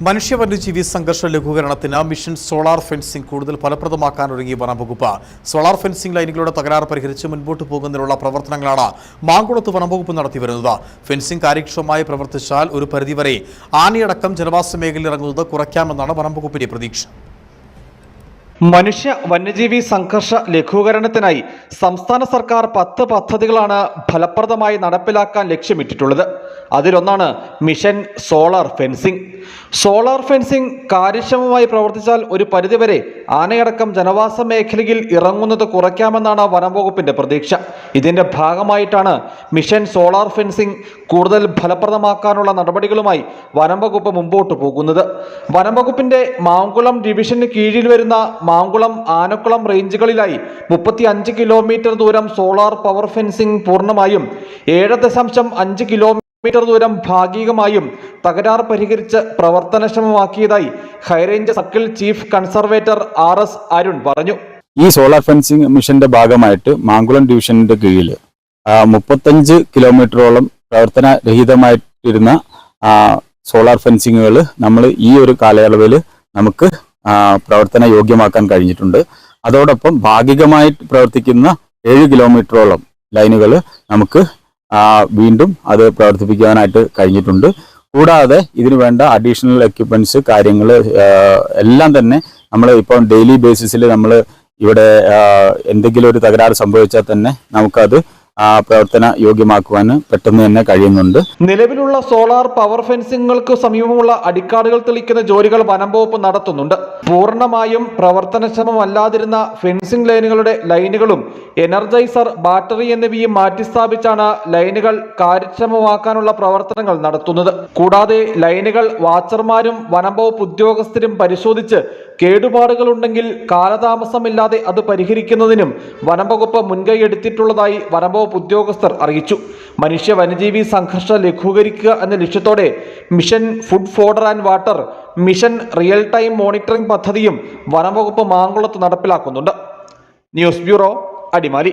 മനുഷ്യ വന്യജീവി സംഘർഷ ലഘൂകരണത്തിന് മിഷൻ സോളാർ ഫെൻസിംഗ് കൂടുതൽ ഫലപ്രദമാക്കാൻ ഒരുങ്ങി വനം സോളാർ ഫെൻസിംഗ് ലൈനുകളുടെ തകരാർ പരിഹരിച്ച് മുൻപോട്ട് പോകുന്നതിനുള്ള പ്രവർത്തനങ്ങളാണ് മാങ്കുളത്ത് വനംവകുപ്പ് നടത്തിവരുന്നത് ഫെൻസിംഗ് കാര്യക്ഷമമായി പ്രവർത്തിച്ചാൽ ഒരു പരിധിവരെ ആനയടക്കം ജനവാസ മേഖലയിൽ ഇറങ്ങുന്നത് കുറയ്ക്കാമെന്നാണ് വനംവകുപ്പിന്റെ പ്രതീക്ഷ. മനുഷ്യ വന്യജീവി സംഘർഷ ലഘൂകരണത്തിനായി സംസ്ഥാന സർക്കാർ പത്ത് പദ്ധതികളാണ് ഫലപ്രദമായി നടപ്പിലാക്കാൻ ലക്ഷ്യമിട്ടിട്ടുള്ളത്. അതിലൊന്നാണ് mission solar fencing. Solar fencing കാര്യക്ഷമമായി പ്രവർത്തിച്ചാൽ ഒരു പരിധിവരെ ആനയടക്കം ജനവാസ മേഖലയിൽ ഇറങ്ങുന്നത് കുറയ്ക്കാമെന്നാണ് വനംവകുപ്പിന്റെ പ്രതീക്ഷ. ഇതിന്റെ ഭാഗമായിട്ടാണ് മിഷൻ സോളാർ ഫെൻസിംഗ് കൂടുതൽ ഫലപ്രദമാക്കാനുള്ള നടപടികളുമായി വനംവകുപ്പ് മുമ്പോട്ട് പോകുന്നത്. വനംവകുപ്പിന്റെ മാങ്കുളം ഡിവിഷന് കീഴിൽ വരുന്ന മാങ്കുളം ആനക്കുളം റേഞ്ചുകളിലായി മുപ്പത്തി അഞ്ച് കിലോമീറ്റർ ദൂരം സോളാർ പവർ ഫെൻസിംഗ് പൂർണമായും ഏഴ് ദശാംശം അഞ്ച് കിലോമീറ്റർ ദൂരം ഭാഗികമായും തകരാർ പരിഹരിച്ച് പ്രവർത്തനക്ഷമമാക്കിയതായി high range circle chief conservator R S Arun പറഞ്ഞു. ഈ സോളാർ ഫെൻസിംഗ് മിഷന്റെ ഭാഗമായിട്ട് മാങ്കുളം ഡിവിഷന്റെ കീഴിൽ മുപ്പത്തഞ്ച് കിലോമീറ്ററോളം പ്രവർത്തനരഹിതമായിട്ടിരുന്ന സോളാർ ഫെൻസിങ്ങുകൾ നമ്മൾ ഈ ഒരു കാലയളവിൽ നമുക്ക് പ്രവർത്തന യോഗ്യമാക്കാൻ കഴിഞ്ഞിട്ടുണ്ട്. അതോടൊപ്പം ഭാഗികമായിട്ട് പ്രവർത്തിക്കുന്ന ഏഴ് കിലോമീറ്ററോളം ലൈനുകൾ നമുക്ക് വീണ്ടും അത് പ്രവർത്തിപ്പിക്കാനായിട്ട് കഴിഞ്ഞിട്ടുണ്ട്. കൂടാതെ ഇതിനു വേണ്ട അഡീഷണൽ എക്യുപ്മെന്റ്സ് കാര്യങ്ങൾ എല്ലാം തന്നെ നമ്മൾ ഇപ്പോൾ ഡെയിലി ബേസിസിൽ നമ്മൾ ഇവിടെ എന്തെങ്കിലും ഒരു തകരാറ് സംഭവിച്ചാൽ തന്നെ നമുക്കത് പ്രവർത്തന യോഗ്യമാക്കുവാൻ പെട്ടെന്ന് തന്നെ കഴിയുന്നുണ്ട്. നിലവിലുള്ള സോളാർ പവർ ഫെൻസിങ്ങുകൾക്ക് സമീപമുള്ള അടിക്കാടുകൾ തെളിക്കുന്ന ജോലികൾ വനം വകുപ്പ് നടത്തുന്നുണ്ട്. പൂർണമായും പ്രവർത്തനക്ഷമമല്ലാതിരുന്ന ഫെൻസിംഗ് ലൈനുകളുടെ ലൈനുകളും എനർജൈസർ ബാറ്ററി എന്നിവയും മാറ്റിസ്ഥാപിച്ചാണ് ലൈനുകൾ കാര്യക്ഷമമാക്കാനുള്ള പ്രവർത്തനങ്ങൾ നടത്തുന്നത്. കൂടാതെ ലൈനുകൾ വാച്ചർമാരും വനം വകുപ്പ് ഉദ്യോഗസ്ഥരും പരിശോധിച്ച് കേടുപാടുകൾ ഉണ്ടെങ്കിൽ കാലതാമസമില്ലാതെ അത് പരിഹരിക്കുന്നതിനും വനംവകുപ്പ് മുൻകൈ എടുത്തിട്ടുള്ളതായി വനം വകുപ്പ് ഉദ്യോഗസ്ഥർ അറിയിച്ചു. മനുഷ്യ വന്യജീവി സംഘർഷ ലഘൂകരിക്കുക എന്ന ലക്ഷ്യത്തോടെ mission food fodder and water mission real time monitoring പദ്ധതിയും വനംവകുപ്പ് മാങ്കുളത്ത് നടപ്പിലാക്കുന്നുണ്ട്. News bureau Adimali.